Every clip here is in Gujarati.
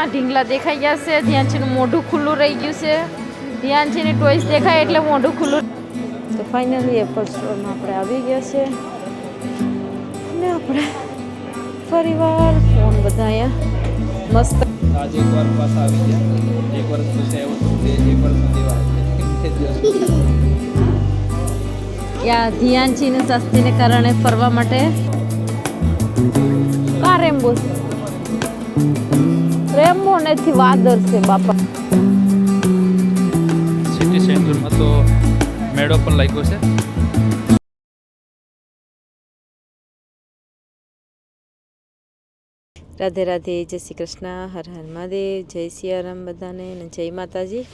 આ ઢીંગલા દેખાઈ ગયા છે. ધ્યાન છે મોઢું ખુલ્લું રહી ગયું છે. ધ્યાન છે ને ટોઈસ દેખાય એટલે મોઢું ખુલ્લું તો ફાઇનલી એપલ સ્ટોરમાં આપણે આવી ગયા છે. ને આપણે ફરીવાર ફોન બધા અહીંયા મસ્ત આજે એક વાર પાછા આવી ગયા. એક વર્ષ પછી એવું તો તે એક વર્ષ દેવા યા ધ્યાનજી ને સસ્તીને કારણે ફરવા માટે. કારેમ રેમ્બો. છે રેમ્બો નથી વાદર છે બાપા. સિટી સેન્ટરમાં તો મેળો પણ લાગ્યો છે. રાધે રાધે જય શ્રી કૃષ્ણ હર હર મહાદેવ જય સિયારામ બધાને અને જય માતાજી.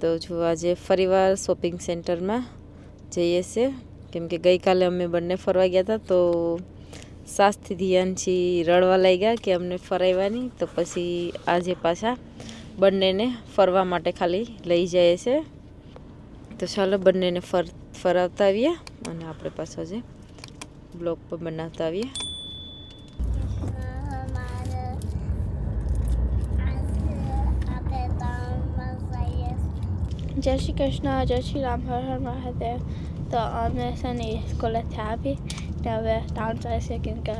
તો જો આજે ફરીવાર શોપિંગ સેન્ટરમાં જઈએ છે કેમ કે ગઈકાલે અમે બંને ફરવા ગયા હતા તો સાસથી ધ્યાનથી રડવા લાગ્યા કે અમને ફરાવવાની તો પછી આજે પાછા બંનેને ફરવા માટે ખાલી લઈ જાય છે. તો ચાલો બંનેને ફર, ફરાવતા આવીએ અને આપણે પાછા જે બ્લોગ પણ બનાવતા આવીએ. જય શ્રી કૃષ્ણ, જય શ્રી રામ, હર હર મહાદેવ. તો અમે સની સ્કૂલેથી આવી. હવે ટાઉન જાય છે કેમ કે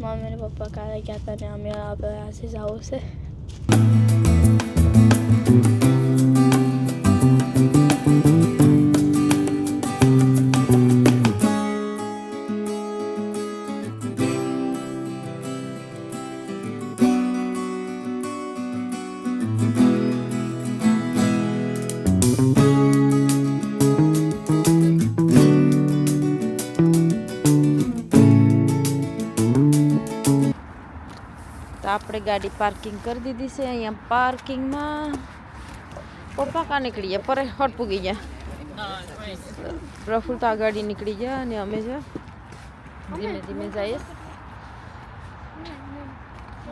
મમ્મી અને પપ્પા કાલે ગયા હતા ને અમે હવે આજે જવું તો આપણે ગાડી પાર્કિંગ કરી દીધી છે. અહીંયા પાર્કિંગમાં પપ્પા કા નીકળી ગયા? પરે હટ પૂગી ગયા. પ્રફુલ તો આ ગાડી નીકળી ગયા અને અમે જો ધીમે ધીમે જઈએ.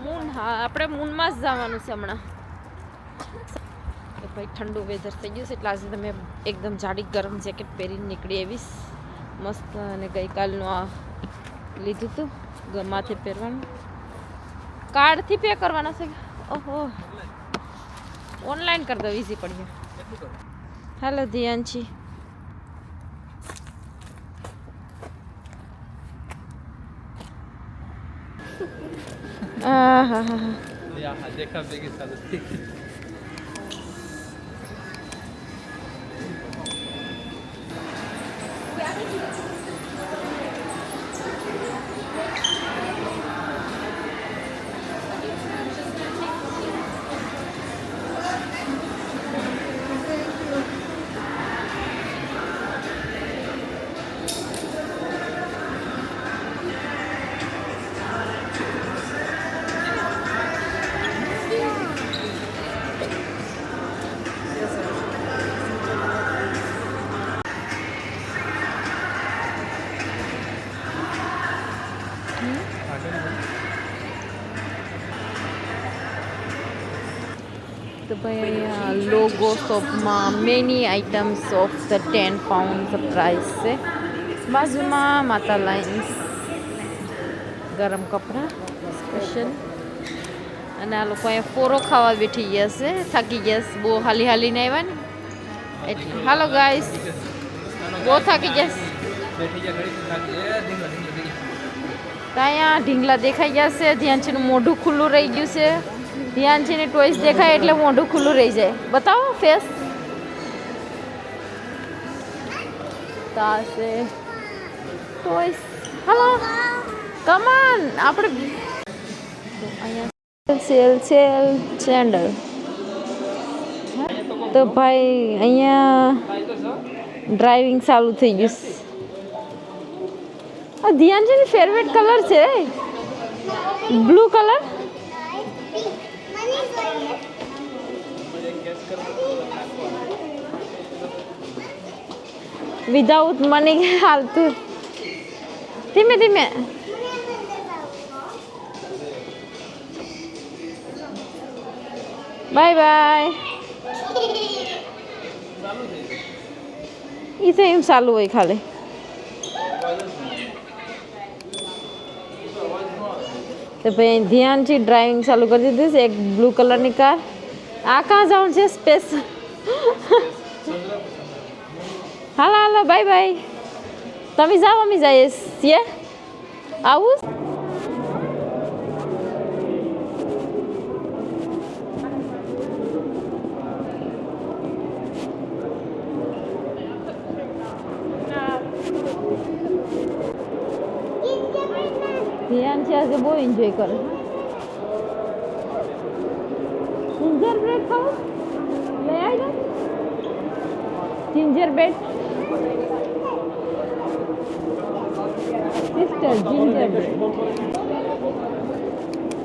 મૂન હા, આપણે મૂનમાં જ જવાનું છે હમણાં. ભાઈ ઠંડુ વેધર થઈ ગયું છે એટલે આજે તમે એકદમ જાડી ગરમ જેકેટ પહેરીને નીકળી આવીશ. મસ્ત અને ગઈકાલનું આ લીધું હતું માથે પહેરવાનું. કાર્ડથી પે કરવાના છે? ઓહો. ઓનલાઈન કરી દો ઇઝી પડી હેલો ધ્યાનજી. હા હા હા યા દેખા ભેગી સાથે તો ભાઈ અહીંયા લોગો શોપમાં many items of the ten pound price છે બાજુમાં માતા લાઇન્સ ગરમ કપડાં સ્પેશિયલ અને આ લોકો અહીંયા ફોરો ખાવા બેઠી ગયા છે થાકી ગયા છે બહુ હાલી હાલીને આવ્યા ને હાલો ગાઈસ બહુ થાકી ગયા છે બેઠી ગયા ઘડી થાકી એ ધીંગા ધીંગા ધીંગા તો અહીંયા ઢીંગલા દેખાઈ ગયા છે ધ્યાન છે મોઢું ખુલ્લું રહી ગયું છે છે ટોઈસ દેખાય એટલે મોઢું ખુલ્લું રહી જાય. બતાવો ફેસ. તાસે ટોઈસ. હલો કમાન આપણે સેલ સેલ સેન્ડલ તો ભાઈ અહીંયા ડ્રાઇવિંગ ચાલુ થઈ ગયું આ ધ્યાન ફેવરેટ કલર છે. Blue colour? વિધાઉટ મની હાલતું. ધીમે ધીમે. બાય બાય એ તો એમ ચાલુ હોય ખાલી. તો ભાઈ ધ્યાનથી ડ્રાઇવિંગ ચાલુ કરી દીધું છે. એક બ્લુ કલરની કાર આ કાં જવાનું છે સ્પેસ હાલો હાલો બાય બાય તમે જાઓ અમે જઈએ છીએ આવું ધ્યાન છે આજે બહુ એન્જોય કરે જિંજર બ્રેડ ખાવું લઈ આવી ginger bread sister ginger bread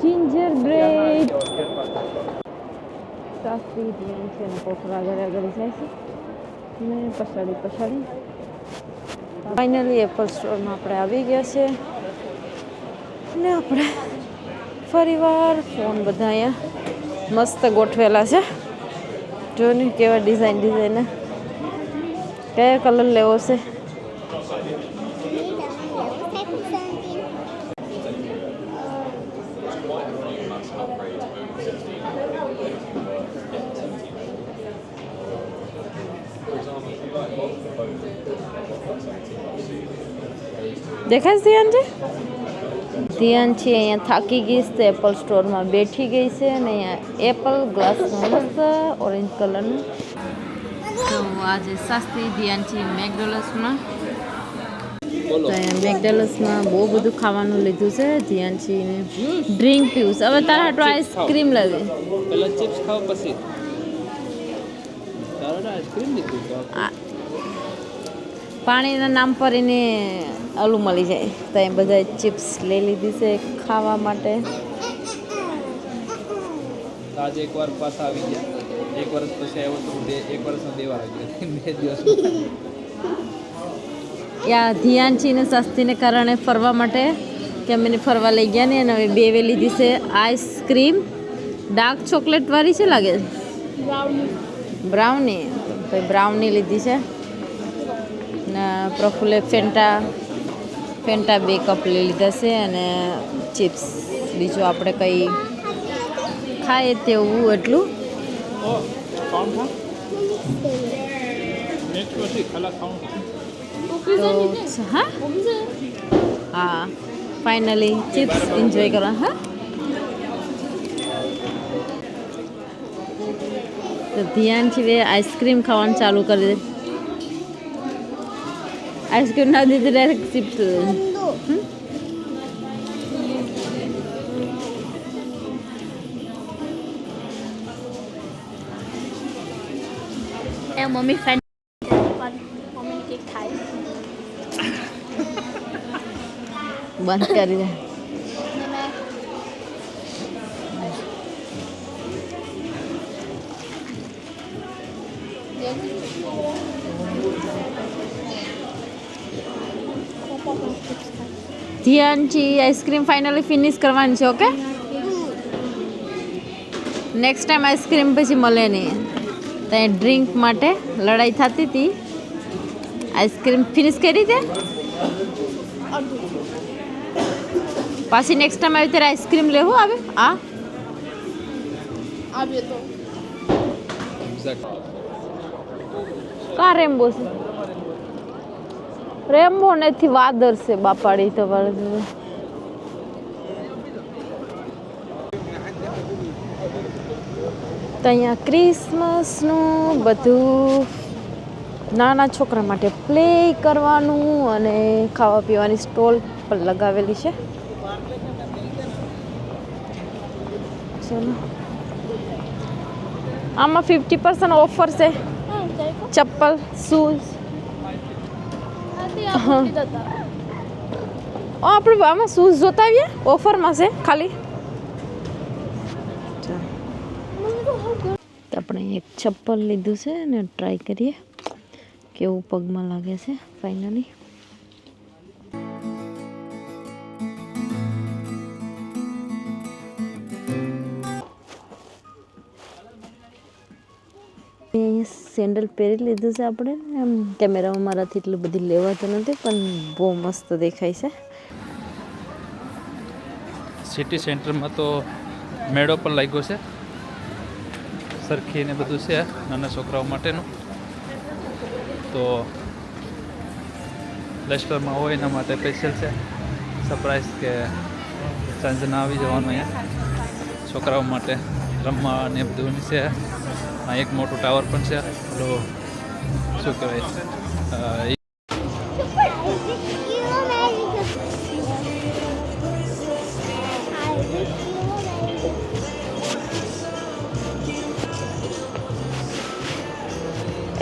ginger bread સાસરી ધ્યાન છે અને કોકરા આગળ આગળ જાય છે ને પછાડી પછાડી ફાઇનલી એપલ સ્ટોરમાં આપણે આવી ગયા છે ને આપણે ફરીવાર ફોન બધા અહીંયા મસ્ત ગોઠવેલા છે. જો ને કેવા ડિઝાઇન ડિઝાઇન કયો કલર લેવો છે? દેખાય છે ધ્યાન છે ધ્યાન છે અહીંયા થાકી ગઈ છે એપલ સ્ટોરમાં બેઠી ગઈ છે અને અહીંયા એપલ ગ્લાસનું મસ્ત ઓરેન્જ કલરનું તો આજે સસ્તી ધ્યાન છે મેકડોલસમાં તો અહીંયા મેકડોનલ્સમાં બહુ બધું ખાવાનું લીધું છે ધ્યાન છે ડ્રિંક પીવું હવે તારા હાટો આઈસ્ક્રીમ લાવી પહેલાં ચિપ્સ ખાવ પછી. આઈસ્ક્રીમ લીધું પાણીના નામ પર એને ઓલું મળી જાય. તો એ બધા ચિપ્સ લઈ લીધી છે ખાવા માટે. આજે એકવાર પાછા આવી ગયા. એક વર્ષ પછી આવ્યો તો એક વર્ષનો તહેવાર આવી બે દિવસ. યા ધ્યાનચીને સસ્તીને કારણે ફરવા માટે કે અમે એને ફરવા લઈ ગયા ને અને હવે બેવે લીધી છે આઈસ્ક્રીમ ડાર્ક ચોકલેટ વાળી છે લાગે? બ્રાઉની. બ્રાઉની. બ્રાઉની લીધી છે. પ્રફુલ્લે ફેન્ટા ફેન્ટા બે કપ લઈ લીધા છે અને ચિપ્સ બીજું આપણે કંઈ ખાઈએ તેવું એટલું. તો, હા? હા ફાઇનલી ચિપ્સ એન્જોય કરવા, હા? તો ધ્યાનથી આઈસ્ક્રીમ ખાવાનું ચાલુ કરી દે. આઈસ્ક્રીમ ના દીધી ડાયરેક્ટ ચિપ્સ એ મમ્મી ફેન મમ્મી કેક ખાય બંધ કરી દે ને મેં ધ્યાનથી આઈસ્ક્રીમ ફાઇનલી ફિનિશ કરવાની છે ઓકે નેક્સ્ટ ટાઈમ આઈસ્ક્રીમ પછી મળે નહીં. ત્યાં ડ્રિંક માટે લડાઈ થતી હતી. આઈસ્ક્રીમ ફિનિશ કરી દે. પાછી નેક્સ્ટ ટાઈમ આવી ત્યારે આઈસ્ક્રીમ લેવું આવે? આ આવ્યો તો કા રેમ્બો છે? રેમ્બો નથી વાદર છે બાપાડી તમારે. તો અહીંયા ક્રિસમસનું બધું નાના છોકરા માટે પ્લે કરવાનું અને ખાવા પીવાની સ્ટોલ પણ લગાવેલી છે. ચલો. આમાં ફિફ્ટી પર્સન્ટ ઓફર છે. ચપ્પલ શૂઝ આ આપણે આમાં શૂઝ જોતા આવીએ ઓફરમાં છે, ખાલી. આપણે એક ચપ્પલ લીધું છે ને ટ્રાય કરીએ. કેવું પગમાં લાગે છે ફાઇનલી સેન્ડલ પહેરી લીધું છે આપણે. એમ કેમેરામાં મારાથી એટલું બધી લેવાતું નથી, પણ બહુ મસ્ત દેખાય છે. સિટી સેન્ટરમાં તો મેળો પણ લાગ્યો છે. સરખી ને બધું છે નાના છોકરાઓ માટેનું. તો લશ્કરમાં હોય એના માટે સ્પેશિયલ છે. સરપ્રાઈઝ કે સાંજના આવી જવાનું અહીંયા. છોકરાઓ માટે રમવા ને બધું છે. આ એક મોટું ટાવર પણ છે. પેલો શું કહેવાય?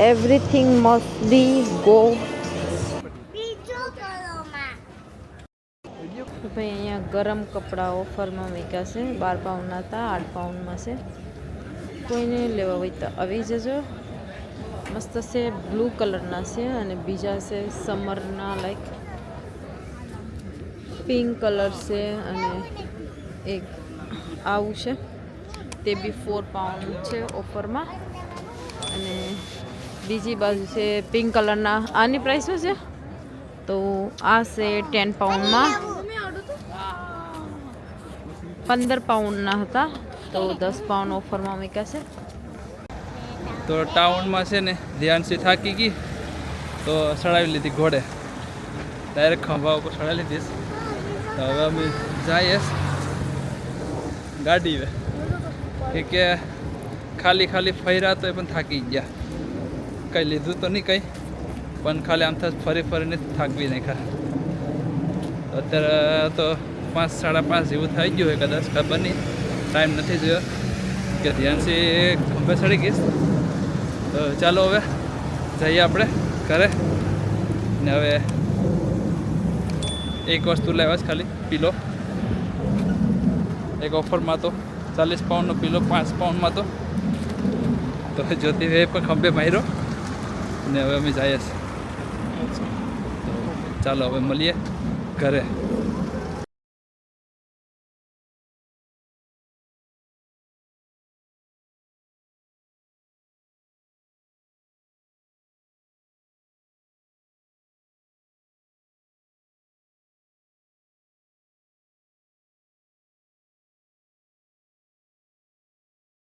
એવરીથિંગ મસ્ટ બી ગો ભાઈ અહીંયા ગરમ કપડાં ઓફરમાં મૂક્યા છે. બાર પાઉન્ડના હતા આઠ પાઉન્ડમાં છે. કોઈને લેવા હોય તો આવી જજો. મસ્ત છે બ્લુ કલરના છે અને બીજા છે સમરના લાઈક પિંક કલર છે અને એક આવું છે. તે બી ફોર પાઉન્ડ છે ઓફરમાં અને બીજી બાજુ છે પિંક કલરના આની પ્રાઇસ શું છે? તો આ છે ટેન પાઉન્ડમાં પંદર પાઉન્ડના હતા. તો દસ પાઉન્ડ ઓફરમાં મૂક્યા છે. તો ટાઉનમાં છે ને, ધ્યાનથી થાકી ગઈ, તો સડાવી લીધી ઘોડે. ડાયરેક્ટ ખંભા ઉપર ચડાવી લીધીશ તો હવે અમે જઈએ ગાડી કે ખાલી ખાલી ફર્યા તો એ પણ થાકી ગયા. કંઈ લીધું તો નહીં કંઈ, પણ ખાલી આમ થાય ફરી ફરીને થાકવી નાખ્યા ખા અત્યારે તો પાંચ, સાડા પાંચ જેવું થઈ ગયું હોય, કદાચ ખબર નહીં. ટાઈમ નથી જોયો કે ધ્યાનથી ખંભે ચડી ગઈશ. તો ચાલો હવે જઈએ આપણે ઘરે. ને હવે એક વસ્તુ લેવા જ ખાલી, પીલો. એક ઓફરમાં તો ચાલીસ પાઉન્ડનો પીલો, પાંચ પાઉન્ડમાં તો. તો જ્યોતિભાઈ પણ ખંભે માર્યો. ને હવે અમે જઈએ છીએ. ચાલો હવે મળીએ ઘરે.